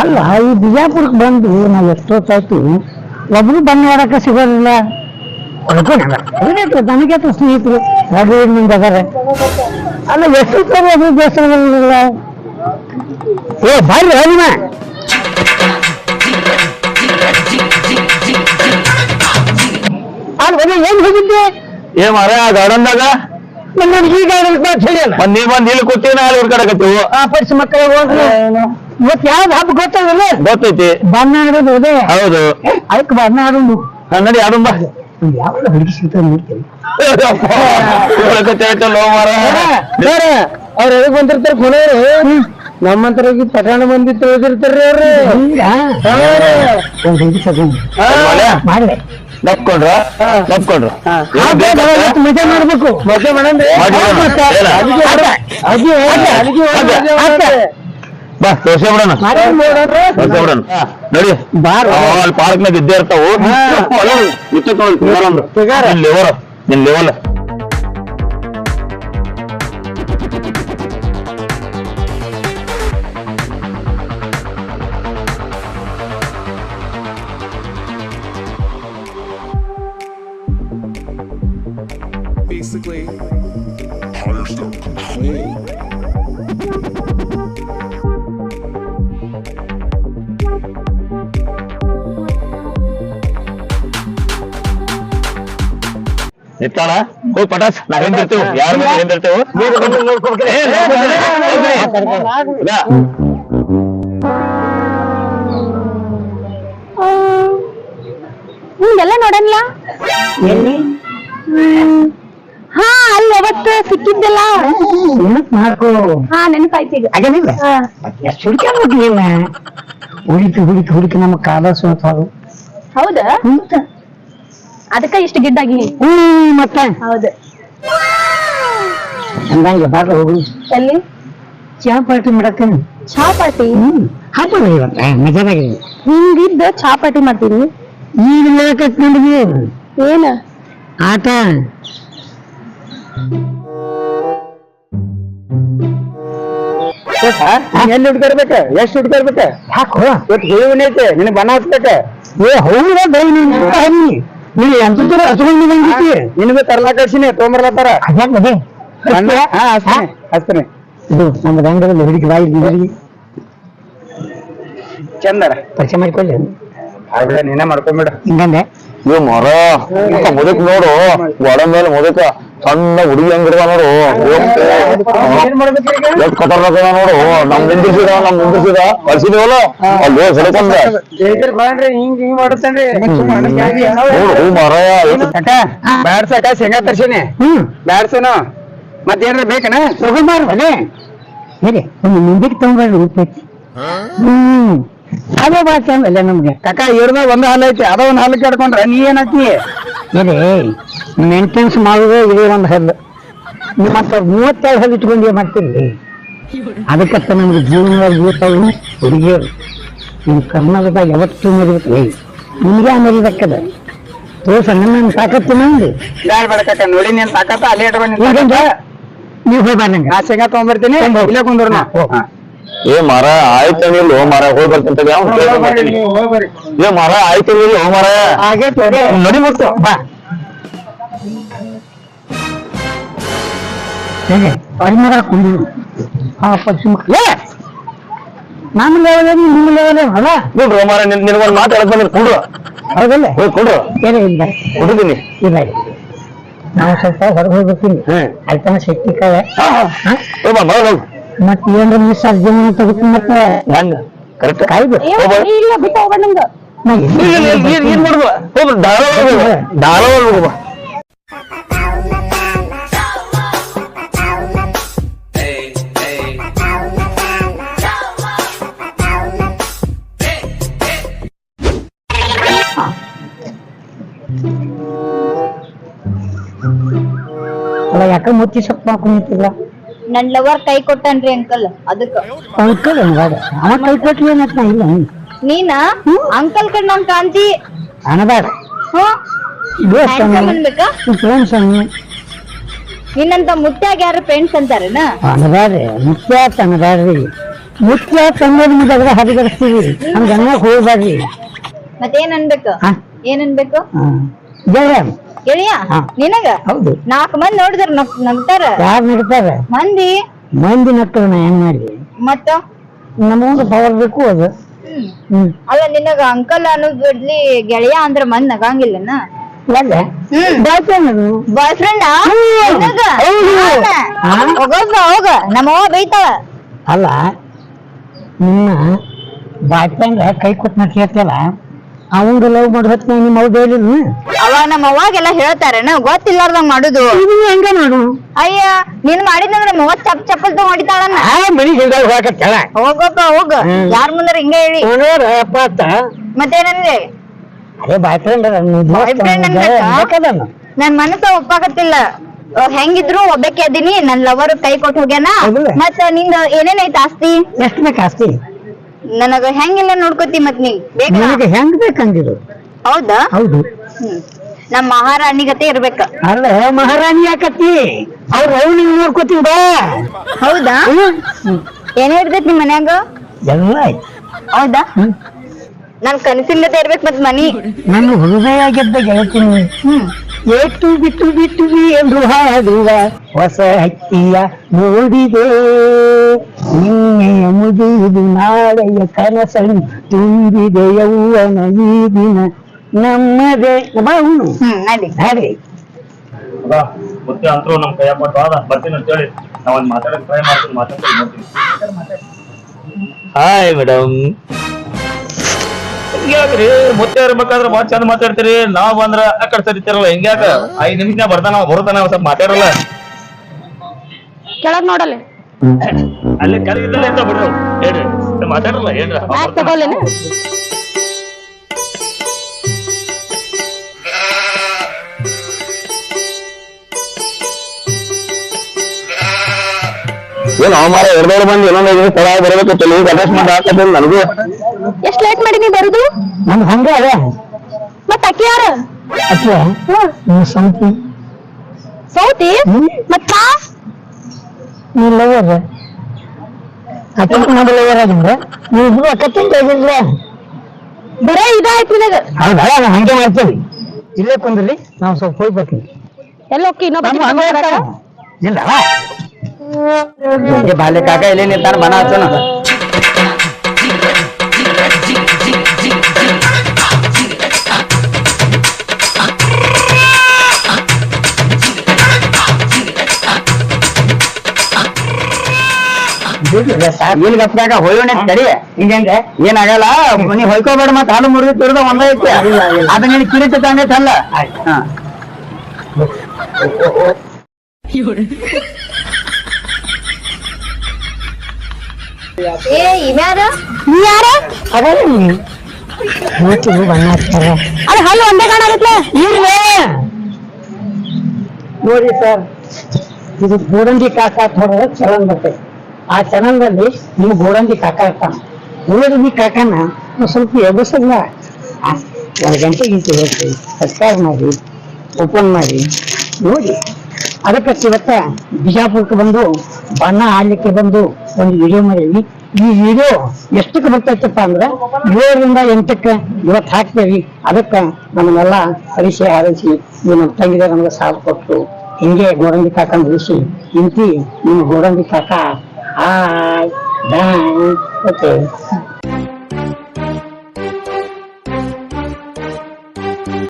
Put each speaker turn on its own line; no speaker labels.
ಅಲ್ಲ ಈ ಬಿಜಾಪುರಕ್ಕೆ ಬಂದು ನಾವು ಎಷ್ಟೊತ್ತಾಯ್ತು ಒಬ್ರು ಬಂದು ಮಾಡಕ್ಕೆ ಸಿಗೋದಿಲ್ಲ. ನನಗೆ ಸ್ನೇಹಿತರು ರಘು ಮುಂದೆ ಅದಾರೆ ಅಲ್ಲ ಎಷ್ಟು ಸರಿ ಅದು ದೇಶಗಳಿಲ್ಲ ಏ ಬರ್ರಿ ಹೋಗಿನ ಅಲ್ಲ ಏನ್ ಹೋಗಿದ್ದೆ
ಏ ಮಾರ ಗಾರ್ಡನ್ದಾಗ?
ನನ್ನ ಈ ಹೇಳಿಯಲ್ಲ.
ಒಂದ್ ನೀ ಬಂದ್ ಇಲ್ಲಿ ಕೂತೀನ ಅಲ್ಲಿ ಕಡಕತ್ತೀವಿ
ಆ ಪಡಿಸಿ ಮಕ್ಕಳಿಗೆ ಹೋಗ್ರಿ ಇವತ್ತು ಯಾವ್ದು ಹಬ್ಬ ಗೊತ್ತಿಲ್ಲ
ಗೊತ್ತೈತಿ.
ಬಣ್ಣ ಆಡೋದು ಅದೇ
ಹೌದು.
ಅದಕ್ಕೆ ಬಣ್ಣ ಆಡೋದು
ನಡಿ ಆಡೋಣ ಬಾ
ಹುಡುಗಿ ನೋಡ್ತೀನಿ ಅವ್ರು ಎದಕ್ ಬಂದಿರ್ತಾರೆ ಕೊನೆಯವರು? ನಮ್ಮಂತರ ಪಠಾಣ ಮಂದಿ ತಿಳಿದಿರ್ತಾರ್ರಿ ಅವ್ರು.
ನಪ್ಕೊಂಡ್ರ? ನಪ್ಕೊಂಡ್ರ?
ಮಜಾ ಮಾಡ್ಬೇಕು. ಮಜಾ ಮಾಡಂದ್ರೆ?
ಬಾ ತೋರ್ಸೇ ಬಿಡೋಣ. ತೋರ್ಸೇ ಬಿಡೋಣ. ನೋಡಿ.
ಬಾರ್.
ಅವ ಅಲ್ಲಿ ಪಾರ್ಕ್ನಾಗ ಇದ್ದೇ ಇರ್ತಾವು.
ಸಿಗಾರ.
ನಿನ್ ಲೆವಲ್ ನಿನ್ ಲೆವಲ್
basically higher step
ನಿತ್ತಾಳ ಹೋಗಿ ಪಟಾಸ್ ನಾ ಹಿಂದಿರ್ತೇವೆ. ಯಾರ ಮೇಲೆ ಹಿಂದಿರ್ತೇವೆ?
ಹಿಂಗೆಲ್ಲ ನೋಡಲ್ಲ ಹಾ ಅಲ್ಲಿ ಅವತ್ತು ಸಿಕ್ಕಿದ್ದಲ್ಲ.
ನೆನಪು ಮಾಡ್ಕೋ.
ಹಾ ನೆನಪಾಯ್ತು ಈಗ.
ಎಷ್ಟು ಹುಡುಕ್ಯಾಬೇಕು ನೀನ ಹುಡುಕಿ ಹುಡುಕಿ ಹುಡುಕಿ ನಮ್ಮ ಕಾಲ ಸೋತಾವು
ಹೌದಾ? ಅದಕ್ಕ ಇಷ್ಟ ಗಿಡ್ಡಾಗಿ.
ಹ್ಮ್ ಮತ್ತೆ?
ಹೌದು.
ಹಂಗಾಗಿ ಬಾರ ಹೋಗು.
ಎಲ್ಲಿ?
ಚಾ ಪಾರ್ಟಿ ಮಾಡತ್ತೇನೆ
ಚಾ ಪಾರ್ಟಿ?
ಹಾಕೋಣ ಇವತ್ತ. ಮಜಾನಾಗಿ
ಹಿಂಗಿದ್ದ ಚಾ ಪಾರ್ಟಿ ಮಾಡ್ತೀನಿ.
ಈಗ ಕಟ್ಕೊಂಡಿದ್ವಿ
ಏನ?
ಆಟ
ಎಲ್ಲಿ ಹುಡ್ಕರ್ಬೇಕ ಎಷ್ಟ್ ಹುಡ್ಕರ್ಬೇಕ
ಹಾಕೋ
ಇವತ್ತು ಹೇಳಿ ಐತೆ ನಿನಗೆ ಬಣ್ಣ ಹಚ್ಬೇಕ
ಏ ಹೌದಾ ಬೈ ನೀನು ನೀನು ಎಂತ ತರ ಹಚ್ಕೊಂಡು ಬಂದಿದ್ದಿ
ನಿನಗೂ ತರ್ಲಾ ಕಳ್ಸಿನಿ ತೊಗೊಂಬರ್ಲತ್ತಾರ
ಅದ್ಯಾಕ್ ಬದೇ
ಹಾ ಹಚ್ತೀನಿ ಹಚ್ತೀನಿ.
ಇದು ನಮ್ಮ ರಂಗದಲ್ಲಿ ಹುಡುಗಿ ಬಾಯಿ ಹುಡುಗಿ
ಚಂದರ.
ಪರಿಚಯ ಮಾಡ್ಕೊಳ್ಳಿ.
ನೀನೇ ಮಾಡ್ಕೊಂಬಿಡ.
ಹಿಂಗಂದೆ
ಇವ್ ಮರ. ಮುದಕ್ ನೋಡು. ಒಡ ಮೇಲೆ ಮುದಕ. ಸಣ್ಣ ಹುಡುಗಿ ಹಂಗಿರ್ದ ನೋಡು.
ಏನ್ ಮಾಡ್ಬೇಕು ಈಗ
ಎಷ್ಟು ನೋಡು. ನಮ್ ನಿಂದಿಸಿದ ನಮ್ ನಿಂದಿಸಿದ ಕಳ್ಸಿದೀವಲ್ಲ ಅಲ್ಲಿ ಹಿಂಗ್ ನೋಡು ಮರ.
ಅಕ್ಕ ಬ್ಯಾಡ್ಸಕ್ಕ ಶೇಂಗಾ ತರ್ಸಿನಿ.
ಹ್ಮ್.
ಬ್ಯಾಡ್ಸೇನು ಮತ್ತೇನ್ರ ಬೇಕನ?
ತಗೊಂಡ್ಬರ್ರಿ ಹ್ಮ್. ಅದೇ ಭಾಷೆ ಚಂದ ಅಲ್ಲ ನಮ್ಗೆ.
ಅಕ್ಕ ಇವ್ರದ ಒಂದ್ ಹಾಲು ಐತಿ ಅದ ಒಂದ್ ಹಾಲು ಕೇಳ್ಕೊಂಡ್ರ ನೀ ಏನ್ ಹಾಕಿ
ಏನೇ ಮೇಂಟೆನ್ಸ್ ಮಾಡೋದು ಇದೇ ಒಂದ್ ಹಲ್ಲು ನೀವು ಮತ್ತೆ ಮೂವತ್ತೆರಡು ಹಲ್ಲು ಇಟ್ಕೊಂಡೇ ಮಾಡ್ತೀರಿ? ಅದಕ್ಕತ್ತ ನಮ್ಗೆ ಜೀವನದಾಗ ಬೀಳ್ತಾವು ಹುಡುಗಿಯರು. ನಿಮ್ಮ ಕರ್ನಾಟಕದಾಗ ಯಾವತ್ತೂ ಮರಿಬೇಕು ನಿಮ್ಗೆ ಆ ಮರಿಬೇಕದ? ತೋರ್ಸ ನನ್ನ ತಾಕತ್ತು ನಂದು
ಕಕ್ಕ ನೋಡಿ ನೀನ್ ತಾಕತ್ತ ಅಲ್ಲೇ ಇಟ್ಕೊಂಡು
ನೀ ನೀವು ಹೋಗ್ಬಾರ ನಂಗೆ.
ನಾ ಶೇಂಗಾ ತಗೊಂಡ್ಬರ್ತೀನಿ ಇಲ್ಲೇ ಕುಂದ್ರು
ಏ ಮರ ಆಯ್ತು ಹೋ ಮರ ಹೋಗಿ ಬರ್ತೀನಿ ಏ ಮರ ಆಯ್ತು ನಿಲ್ಲು ಮರ ನಡಿ ಮುಟ್ಟು
ಬಾ. ಪರಿಮಳ ಕುಂಡಿ ಆ ಪಶ್ಚಿಮ ನಮ್ಮ ಲೆವೆಲ್ ನಿಮ್ಮ ಲೆವೆಲ್ ಅಲ್ಲ
ನೋಡ್ರು ಮರ ನಿನ್ ನಿನ್ಗೊಂದು ಮಾತು ಹೇಳಕ್ ಬಂದ್ರೆ ಕೊಡ್ರು
ಹೌದಲ್ಲ?
ಹೋಗಿ ಕೊಡ್ರು
ಏನೇ ಇಲ್ಲ.
ಕೊಡ್ತೀನಿ
ಇಲ್ಲ. ನಾವು ಸ್ವಲ್ಪ ಹೊರಗೆ
ಹ್ಮ್.
ಆಯ್ತಾನ ಶಕ್ತಿ ಕಾಯ
ಹೋಗ್ ಬಾ ಬಾ ಹೋಗ್
ಮತ್ತೆ ಏನ್ರ ಮಿಸ್ ಅರ್ಜುನ ತೆಗಿತೀನಿ ಮತ್ತೆ
ಹೆಂಗ ಕರೆಕ್ಟ್
ಕಾಯ್ಬೇಕು
ಏ, ಇಲ್ಲ ಬಿಟ್ಟು ಹೋಗೋಣ ನಂಗ
ನಾ ಎಲ್ಲಿ-
ಏನ್ ಮಾಡುವ ಹೋಗ್ ಧಾರವಾಡ ಹೋಗು ಧಾರವಾಡ ಹೋಗು
ಅಲ್ಲ ಯಾಕ ಮುಚ್ಚಿ ಸೊಪ್ಪು ಹಾಕೊಂಡಿರ್ತಿಲ್ಲ
ನನ್ ಲವರ್ ಕೈ ಕೊಟ್ಟನ್ರಿ ಅಂಕಲ್ ಅದಕ್ಕ.
ಅಂಕಲ್ ಅವ ಕೈ ಕೊಟ್ಲಿ ಏನಂತ ನಾ ಇಲ್ಲ?
ನೀನ? ಅಂಕಲ್ ಕಣ್ಣ ಕಾಂತಿ
ಅನಬೇಡ
ಹ್ಮ್ Handsome ಅನ್ಬೇಕಾ ನಿನ್ನಂತ ಮುತ್ಯಾಗ ಯಾರು ಫ್ರೆಂಡ್ಸ್ ಅಂತಾರೇನ?
ಅನಬೇಡ್ರಿ ಮುಖ್ಯ ಅನಬೇಡ್ರಿ ಮುಖ್ಯ ತಂದೆ ನಿಮ್ಗೆ ಹರಿಗಡಿಸ್ತೀವಿ. ಹಂಗ ಅನ್ನಕ್ ಹೋಗ್ಬೇಡ್ರಿ
ಮತ್ತೇನ್ ಅನ್ಬೇಕು?
ಹಾ?
ಏನ್ ಅನ್ಬೇಕು?
ಹಾ. ಗೆಳೆಯ
ಗೆಳೆಯ. ನಿನಗ?
ಹೌದು.
ನಾಲ್ಕು ಮಂದಿ ನೋಡಿದ್ರ ನಗ್ ನಗ್ತಾರ
ಯಾರು ನಡ್ತಾರ?
ಮಂದಿ?
ಮಂದಿ ನಕ್ಕದ ನಾ ಏನ್ ಮಾಡ್ಲಿ?
ಮತ್ತ?
ನಮಗೊಂದು ಪವರ್ ಬೇಕು ಅದು.
ಅಲ್ಲ ನಿನಗ ಅಂಕಲ್ ಅನ್ನೋದ್ ಬಿಡ್ಲಿ ಗೆಳೆಯ ಅಂದ್ರ ಮಂದ್ ನಗಂಗಿಲ್ಲನ?
ಅಲ್ಲ
ಹ್ಮ್.
ಬಾಯ್ಫ್ರೆಂಡ್ ಅದು.
ಬಾಯ್ ಫ್ರೆಂಡ್
ಹೌದು. ಹಾ?
ಹೋಗ. ನಮ್ಮವ್ವ ಬೈತಾಳ.
ಅಲ್ಲ ನಿನ್ನ ಬಾಯ್ಫ್ರೆಂಡ್ ಕೈ ಕೊಟ್ಟು ನಾ ಅವಂಗ ಲವ್ ಮಾಡಿ ಹೊತ್ತು ನಿಮ್ಮ ಅವ್ರು ಹೇಳಿಲ್ಲ
ಅವಾಗ ನಮ್ಮ ಅವ್ವಾಗೆಲ್ಲ ಹೇಳ್ತಾರೇನ ಗೊತ್ತಿಲ್ಲಾರ್ದಂಗ್ ಮಾಡುದು.
ಇದು ಹೆಂಗ ಮಾಡು?
ಅಯ್ಯ ನೀನ್ ಮಾಡಿದ್ರೆ ಮಗ ಚಪ್ ಚಪ್ಪಲ್ ತಗೊಂಡ್ ಹೊಡಿತಾಳನ್ನ.
ಆ ಮನಿ ಹಿಂದಾಗ ಹೋಗತ್ತಲ್ಲ
ಹೋಗಪ್ಪ ಹೋಗ.
ಹ್ಮ್.
ಯಾರ್ ಮುಂದಾರ ಹಿಂಗ ಹೇಳಿ.
ನೋಡ್ರ ಅಪ್ಪ ಅತ್ತ.
ಮತ್ತೇನಂದ್ರೆ
ಅದೇ ಬಾಯ್ಫ್ರೆಂಡ್
Boyfriend ಅನ್ಬೇಕಾ? ನನ್ ಮನಸ್ಸ ಒಪ್ಪಾಕತ್ತಿಲ್ಲ. ಅಹ್ ಹೆಂಗಿದ್ರು ಒಬ್ಬಕ್ಕೆ ಅದೀನಿ ನನ್ ಲವರ್ ಕೈ ಕೊಟ್ಟು ಹೋಗ್ಯಾನ.
ಹೌದಲ್ಲ?
ಮತ್ತ ನಿಂದ ಏನೇನೈತ ಆಸ್ತಿ?
ಎಷ್ಟು ಬೇಕು ಆಸ್ತಿ?
ನನಗ ಹೆಂಗಿಲ್ಲ ನೋಡ್ಕೋತಿ ಮತ್ ನೀ? ಬೇಕಾ
ನಿನಗೆ ಹೆಂಗ್ ಬೇಕಂದಿರು
ಹೌದಾ?
ಹೌದು.
ಹ್ಮ್. ನಮ್ ಮಹಾರಾಣಿಗತೆ ಇರ್ಬೇಕ.
ಅಲ್ಲ ಮಹಾರಾಣಿ ಯಾಕತ್ತಿ? ಅವ್ರ ಅವ್ನಿಗೆ ನೋಡ್ಕೋತೀವಿ ಬಾ.
ಹೌದಾ? ಏನೇ ಇರ್ತೈತಿ ನಿಮ್ ಮನ್ಯಾಗ?
ಎಲ್ಲ ಆಯ್ತು.
ಹೌದಾ. ನನ್ ಕನಸಿನ ಇರ್ಬೇಕ್ ಮತ್ ಮನಿ.
ನನ್ನ ಹೃದಯ ಗೆದ್ದ ಗೆಳತೀನಿ.
ಹ್ಮ್.
ಏಟು ಬಿಟ್ಟು ಬಿಟ್ಟು ಎಂದು ಹಾಡುವ ಹೊಸ ಹಕ್ಕಿಯ ನೋಡಿದೆ. ನಿನ್ನೆಯ ಮುಗಿದು ನಾಳೆಯ ಕನಸನ್ನು ತುಂಬಿದೆ ಯೌವನ ಈ ದಿನ. ನಮ್ಮದೇ ಬಾವುನು
ಹ್ಮ್ ನಡಿ.
ಹಾಗೆ
ಮತ್ತೆ ಅಂತರೂ ನಮ್ ಕೈ ಕೊಟ್ಟು ಆದ ಬರ್ತೀನಿ ಅಂತ ಹೇಳಿ ನಾವ್ ಒಂದ್ ಮಾತಾಡಕ್ ಟ್ರೈ ಮಾಡ್ತೀನಿ ಮಾತಾಡ್ತೀನಿ ನೋಡ್ತೀನಿ. ಹಾಯ್ ಮೇಡಮ್ ಹಿಂಗ್ಯಾಕ್ರಿ ಮುತ್ತೆ ಇರ್ಬೇಕಾದ್ರೆ ಬಾಳ ಚಂದ ಮಾತಾಡ್ತೀರಿ. ನಾವ್ ಬಂದ್ರ ಆ ಕಡೆ ಸರಿತಿರಲ್ಲ ಹಿಂಗ್ಯಾಕ? ಐದ್ ನಿಮಿಷ ಬರ್ತಾನ ಬರುತ್ತಾನ ಸ್ವಲ್ಪ ಮಾತಾಡಲ್ಲ.
ಕೆಳಗ್ ನೋಡಲ್ಲ.
ಅಲ್ಲಿ ಕರೆಗಿದ್ದಲ್ಲ ಅಂತ ಬಿಡ್ರು. ಹೇಳ್ರಿ ಮಾತಾಡಲ್ಲ ಹೇಳ್ರಿ. ಅವ ಬರ್ತಾನ.
ತಗೊಳ್ಳೇನ
ಏನು ಮಾರ ಎರಡೂರು ಮಂದಿ ಇನ್ನೊಂದು ಐದು ನಿಮಿಷ ತಡ ಬರ್ಬೇಕು ತಲೆ ಅಡ್ಜಸ್ಟ್ ಮಾಡಿ ಹಾಕತ್ತಿಲ್ಲ ನನಗೂ.
ಎಷ್ಟ್ ಲೇಟ್ ಮಾಡಿ ನೀ ಬರುದು?
ನಮ್ ಹಂಗ ಅದ.
ಮತ್ ಅಕ್ಕಿ ಯಾರ?
ಸಂತಿ.
ಸೌತಿ?
ಮತ್ತೆ
ಮತ್ತ
ನೀ ಲವರ್ ಅಕ್ಕ ನೋಡಿ ಲವರ್ ಆಗಿದ್ರೆ ನೀವು ಇಬ್ರು ಅಕ್ಕ ಆಗಿದ್ರೆ
ಬರೇ ಇದಾಯ್ತು ನಿನಗ.
ಬೇಡ ನಾವು ಹಂಗೆ ಮಾಡ್ತೇವೆ ಇಲ್ಲೇ ಕುಂದ್ರಲ್ಲಿ ನಾವು ಸ್ವಲ್ಪ ಹೋಗಿ ಬರ್ತೀವಿ
ಎಲ್ಲ ಹೋಗಿ
ಇನ್ನೊಬ್ಬ. ಇಲ್ಲ
ಬಾಲ್ಯ ಕಾಕ ಇಲ್ಲಿ ನಿಂತಾನ ಬನ ಹಚ್ಚನ. ಗಪ್ಪಾಗ ಹೊಯ್ಯೋಣ ತಡಿ. ಹಿಂಗಂಗ ಏನಾಗಲ್ಲ ನೀ ಹೊಯ್ಕೋಬೇಡ ಮತ್ತೆ ಹಾಲು ಮುರಿದು ತಿರುದ ಒಂದೇ ಐತಿ. ಅದ ನೀನು ಕಿರಿತ ತಂಗೈತೆ ಅಲ್ಲ. ಹಾ.
ಏ ಇವ್ಯಾರ ನೀ ಯಾರ?
ಬಣ್ಣ ಹಚ್ತಾರ.
ಅದ ಹಲ್ಲು ಒಂದೇ
ನೋಡಿ ಸರ್ ಇದು ಗೋಡಂಬಿ ಕಾಕ ಹೊಡೆದ ಚಲನ್ ಬರ್ತೈತೆ ಆ ಚಲನದಲ್ಲಿ ನೀವು ಗೋಡಂಬಿ ಕಾಕ ಇರ್ತಾನ ಗೋಡಂಬಿ ಕಾಕನ ಸ್ವಲ್ಪ ಎಬ್ಬಿಸಲ್ಲ ಒಂದು ಗಂಟೆ ಗೀತೆ ಹೋಗ್ರಿ ಸಬ್ಸ್ಕ್ರೈಬ್ ಮಾಡಿ, ಓಪನ್ ಮಾಡಿ, ನೋಡಿ. ಅದಕ್ಕೆ ಇವತ್ತ ಬಿಜಾಪುರಕ್ಕೆ ಬಂದು, ಬಣ್ಣ ಆಡ್ಲಿಕ್ಕೆ ಬಂದು ಒಂದು ವಿಡಿಯೋ ಮಾಡೀವಿ ಈ ವಿಡಿಯೋ ಎಷ್ಟಕ್ಕೆ ಬರ್ತೈತಪ್ಪ ಅಂದ್ರೆ ಏಳರಿಂದ ಎಂಟಕ್ಕೆ ಇವತ್ತು ಹಾಕ್ತೇವಿ. ಅದಕ್ಕೆ ನಮ್ಮನ್ನೆಲ್ಲ ಪರಿಚಯ ಆರಿಸಿ, ನಿಮ್ಮ ನಮ್ಮ ತಂಗಿದ ನಮ್ಗೆ ಸಾಥ್ ಕೊಟ್ಟು ಹಿಂಗೆ ಗೋಡಂಬಿ ಕಾಕ ಉಳಿಸಿ, ಇಂತಿ ನಿಮ್ಮ ಗೋಡಂಬಿ ಕಾಕ ಹಾಯ್ ಬಾಯ್ ಓಕೆ